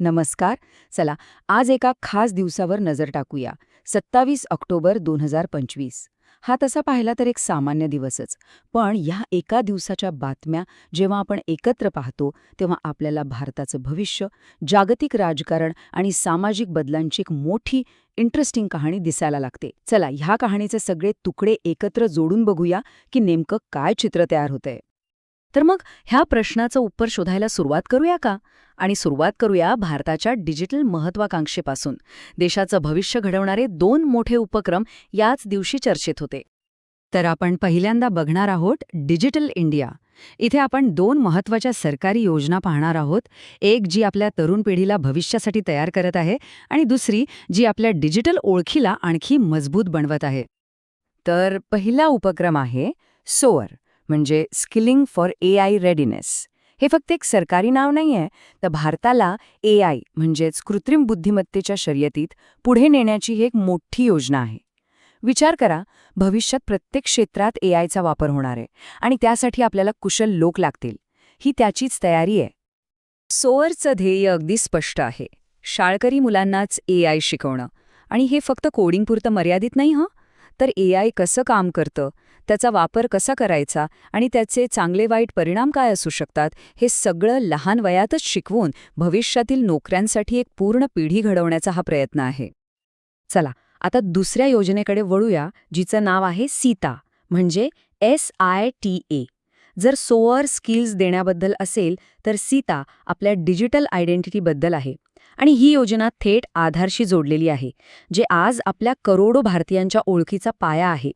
नमस्कार. चला आज एका खास दिवसावर नजर टाकूया. सत्तावीस ऑक्टोबर दोन हजार पंचवीस. हा तसा पाहिला तर एक सामान्य दिवसच. पण ह्या एका दिवसाच्या बातम्या जेव्हा आपण एकत्र पाहतो तेव्हा आपल्याला भारताचं भविष्य जागतिक राजकारण आणि सामाजिक बदलांची एक मोठी इंटरेस्टिंग कहाणी दिसायला लागते. चला ह्या कहाणीचे सगळे तुकडे एकत्र जोडून बघूया की नेमकं काय चित्र तयार होतंय. तर मग ह्या प्रश्नाचं उत्तर शोधायला सुरुवात करूया का? आणि सुरुवात करूया भारताच्या डिजिटल महत्वाकांक्षेपासून. देशाचं भविष्य घडवणारे दोन मोठे उपक्रम याच दिवशी चर्चेत होते. तर आपण पहिल्यांदा बघणार आहोत डिजिटल इंडिया. इथे आपण दोन महत्त्वाच्या सरकारी योजना पाहणार आहोत. एक जी आपल्या तरुण पिढीला भविष्यासाठी तयार करत आहे आणि दुसरी जी आपल्या डिजिटल ओळखीला आणखी मजबूत बनवत आहे. तर पहिला उपक्रम आहे सोअर. म्हणजे skilling for A I readiness हे फक्त एक सरकारी नाव नाही आहे तर भारताला ए आय म्हणजेच कृत्रिम बुद्धिमत्तेच्या शर्यतीत पुढे नेण्याची ही एक मोठी योजना आहे. विचार करा भविष्यात प्रत्येक क्षेत्रात ए आयचा वापर होणार आहे आणि त्यासाठी आपल्याला कुशल लोक लागतील. ही त्याचीच तयारी आहे. सोअरचं ध्येय अगदी स्पष्ट आहे. शाळकरी मुलांनाच ए आय शिकवणं. आणि हे फक्त कोडिंगपुरतं मर्यादित नाही हं? तर ए आय कसं काम करतं? त्याचा वापर कसा करायचा? आणि त्याचे चांगले वाईट परिणाम काय असू शकतात? हे सगळं लहान वयातच शिकवून भविष्यातील नोकऱ्यांसाठी एक पूर्ण पिढी घडवण्याचा हा प्रयत्न आहे. चला आता दुसऱ्या योजनेकडे वळूया जिचं नाव आहे सीता म्हणजे एस आय टी ए. जर सोअर स्किल्स देण्याबद्दल असेल तर सीता आपल्या डिजिटल आयडेंटिटीबद्दल आहे. आणि ही योजना थेट आधारशी जोडलेली आहे जे आज आपल्या करोडो भारतीयांच्या ओळखीचा पाया आहे.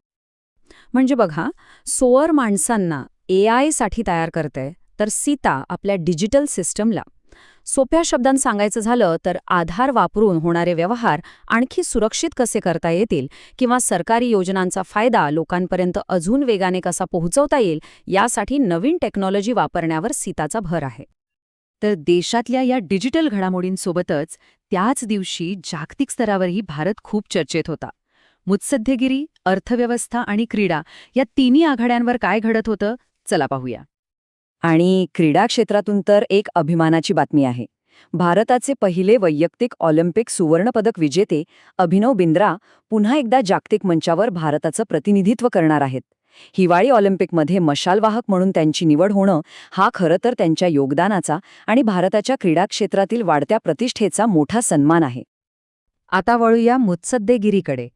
म्हणजे बघा सोअर माणसांना ए आयसाठी तयार करते तर सीता आपल्या डिजिटल सिस्टमला. सोप्या शब्दांत सांगायचं झालं तर आधार वापरून होणारे व्यवहार आणखी सुरक्षित कसे करता येतील किंवा सरकारी योजनांचा फायदा लोकांपर्यंत अजून वेगाने कसा पोहोचवता येईल यासाठी नवीन टेक्नॉलॉजी वापरण्यावर सीताचा भर आहे. तर देशातल्या या डिजिटल घडामोडींसोबतच त्याच दिवशी जागतिक स्तरावरही भारत खूप चर्चेत होता. मुत्सद्देगिरी अर्थव्यवस्था आणि क्रीडा या तिन्ही आघाड्यांवर काय घडत होतं? चला पाहूया. आणि क्रीडा क्षेत्रातून तर एक अभिमानाची बातमी आहे. भारताचे पहिले वैयक्तिक ऑलिम्पिक सुवर्णपदक विजेते अभिनव बिंद्रा पुन्हा एकदा जागतिक मंचावर भारताचं प्रतिनिधित्व करणार आहेत. हिवाळी ऑलिम्पिकमध्ये मशालवाहक म्हणून त्यांची निवड होणं हा खरं तर त्यांच्या योगदानाचा आणि भारताच्या क्रीडा क्षेत्रातील वाढत्या प्रतिष्ठेचा मोठा सन्मान आहे. आता वळूया मुत्सद्देगिरीकडे.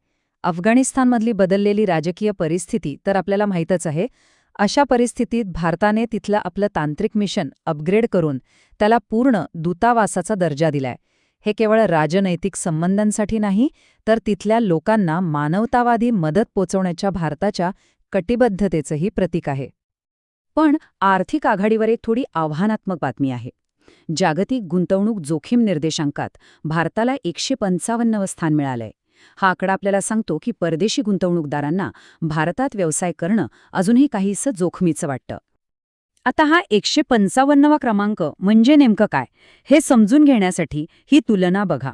अफगाणिस्तानमधली बदललेली राजकीय परिस्थिती तर आपल्याला माहीतच आहे. अशा परिस्थितीत भारताने तिथलं आपलं तांत्रिक मिशन अपग्रेड करून त्याला पूर्ण दूतावासाचा दर्जा दिलाय. हे केवळ राजनैतिक संबंधांसाठी नाही तर तिथल्या लोकांना मानवतावादी मदत पोचवण्याच्या भारताच्या कटिबद्धतेचंही प्रतीक आहे. पण आर्थिक आघाडीवर एक थोडी आव्हानात्मक बातमी आहे. जागतिक गुंतवणूक जोखीम निर्देशांकात भारताला एकशे पंचावन्नवं स्थान मिळालंय. हा आकडा आपल्याला सांगतो की परदेशी गुंतवणूकदारांना भारतात व्यवसाय करणं अजूनही काहीसं जोखमीचं वाटतं. आता हा एकशे पंचावन्नवा क्रमांक म्हणजे नेमकं काय हे समजून घेण्यासाठी ही तुलना बघा.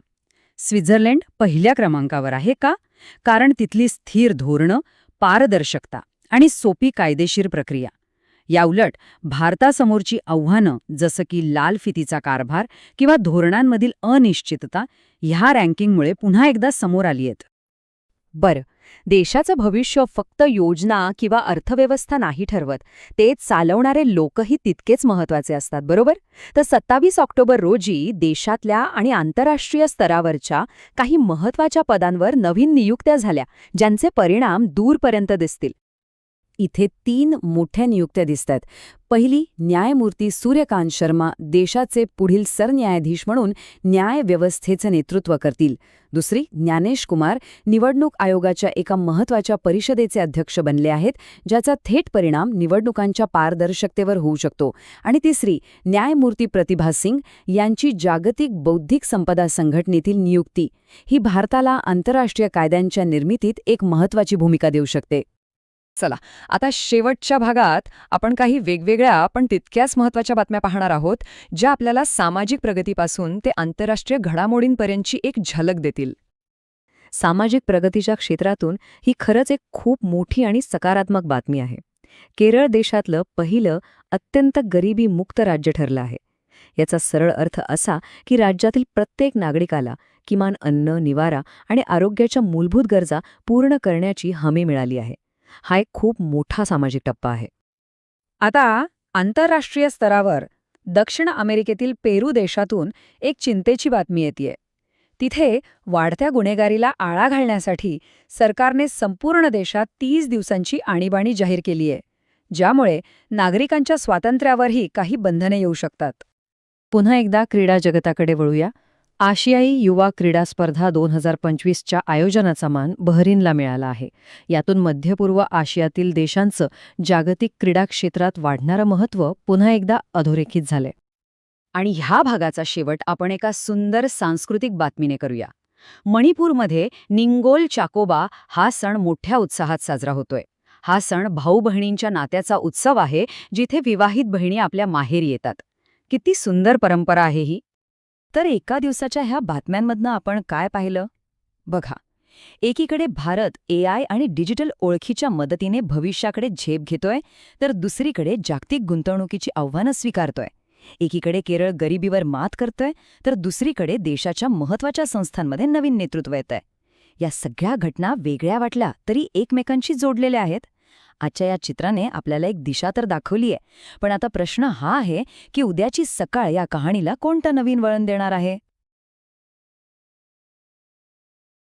स्वित्झर्लंड पहिल्या क्रमांकावर आहे का? कारण तिथली स्थिर धोरणं पारदर्शकता. आणि सोपी कायदेशीर प्रक्रिया. याउलट भारतासमोरची आव्हानं जसं की लाल फितीचा कारभार किंवा धोरणांमधील अनिश्चितता ह्या रँकिंगमुळे पुन्हा एकदा समोर आली आहेत. बरं देशाचं भविष्य फक्त योजना किंवा अर्थव्यवस्था नाही ठरवत ते चालवणारे लोकही तितकेच महत्त्वाचे असतात बरोबर? तर सत्तावीस ऑक्टोबर रोजी देशातल्या आणि आंतरराष्ट्रीय स्तरावरच्या काही महत्त्वाच्या पदांवर नवीन नियुक्त्या झाल्या ज्यांचे परिणाम दूरपर्यंत दिसतील. इथे तीन मोठ्या नियुक्त्या दिसतात. पहिली न्यायमूर्ती सूर्यकांत शर्मा देशाचे पुढील सरन्यायाधीश म्हणून न्यायव्यवस्थेचं नेतृत्व करतील. दुसरी ज्ञानेश कुमार निवडणूक आयोगाच्या एका महत्त्वाच्या परिषदेचे अध्यक्ष बनले आहेत ज्याचा थेट परिणाम निवडणुकांच्या पारदर्शकतेवर होऊ शकतो. आणि तिसरी न्यायमूर्ती प्रतिभा सिंग यांची जागतिक बौद्धिक संपदा संघटनेतील नियुक्ती. ही भारताला आंतरराष्ट्रीय कायद्यांच्या निर्मितीत एक महत्वाची भूमिका देऊ शकते. चला. आता शेवटच्या भागात आपण काही वेगवेगळ्या पण तितक्याच महत्त्वाच्या बातम्या पाहणार आहोत ज्या आपल्याला सामाजिक प्रगतीपासून ते आंतरराष्ट्रीय घडामोडींपर्यंतची एक झलक देतील. सामाजिक प्रगतीच्या क्षेत्रातून ही खरंच एक खूप मोठी आणि सकारात्मक बातमी आहे. केरळ देशातलं पहिलं अत्यंत गरिबी मुक्त राज्य ठरलं आहे. याचा सरळ अर्थ असा की राज्यातील प्रत्येक नागरिकाला किमान अन्न निवारा आणि आरोग्याच्या मूलभूत गरजा पूर्ण करण्याची हमी मिळाली आहे. हा एक खूप मोठा सामाजिक टप्पा आहे. आता आंतरराष्ट्रीय स्तरावर दक्षिण अमेरिकेतील पेरू देशातून एक चिंतेची बातमी येते तिथे वाढत्या गुन्हेगारीला आळा घालण्यासाठी सरकारने संपूर्ण देशात तीस दिवसांची आणीबाणी जाहीर केली आहे ज्यामुळे नागरिकांच्या स्वातंत्र्यावरही काही बंधने येऊ शकतात. पुन्हा एकदा क्रीडा जगताकडे वळूया. आशियाई युवा क्रीडा स्पर्धा दोन हजार पंचवीसच्या आयोजनाचा मान बहरीनला मिळाला आहे. यातून मध्यपूर्व आशियातील देशांचं जागतिक क्रीडा क्षेत्रात वाढणारं महत्त्व पुन्हा एकदा अधोरेखित झालंय. आणि ह्या भागाचा शेवट आपण एका सुंदर सांस्कृतिक बातमीने करूया. मणिपूरमध्ये निंगोल चाकोबा हा सण मोठ्या उत्साहात साजरा होतोय. हा सण भाऊ बहिणींच्या नात्याचा उत्सव आहे जिथे विवाहित बहिणी आपल्या माहेर येतात. किती सुंदर परंपरा आहे ही! तर एका दिवसाच्या ह्या बातम्यांमधनं आपण काय पाहिलं? बघा एकीकडे भारत ए आय आणि डिजिटल ओळखीच्या मदतीने भविष्याकडे झेप घेतोय तर दुसरीकडे जागतिक गुंतवणुकीची आव्हानं स्वीकारतोय. एकीकडे केरळ गरिबीवर मात करतोय तर दुसरीकडे देशाच्या महत्त्वाच्या संस्थांमध्ये नवीन नेतृत्व येतंय. या सगळ्या घटना वेगळ्या वाटल्या तरी एकमेकांशी जोडलेल्या आहेत. आजच्या या चित्राने आपल्याला एक दिशा तर दाखवली आहे पण आता प्रश्न हा आहे की उद्याची सकाळ या कहाणीला कोणतं नवीन वळण देणार आहे?